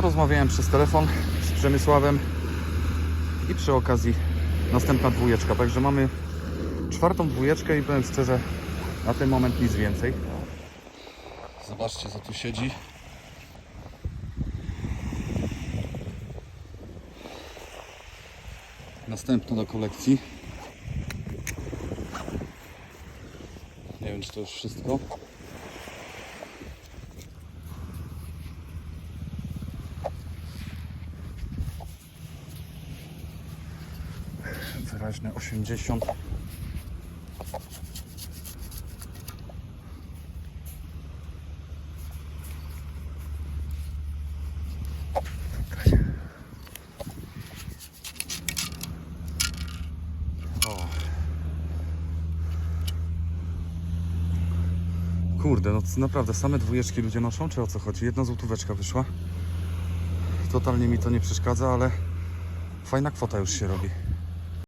Rozmawiałem przez telefon z Przemysławem i przy okazji następna dwójeczka. Także mamy czwartą dwójeczkę i powiem szczerze, na ten moment nic więcej. Zobaczcie, co tu siedzi. Następna do kolekcji. Nie wiem, czy to już wszystko. Wyraźne 80. Tutaj. O. Kurde, no naprawdę same dwójeczki ludzie noszą, czy o co chodzi? Jedna złotóweczka wyszła. Totalnie mi to nie przeszkadza, ale fajna kwota już się robi.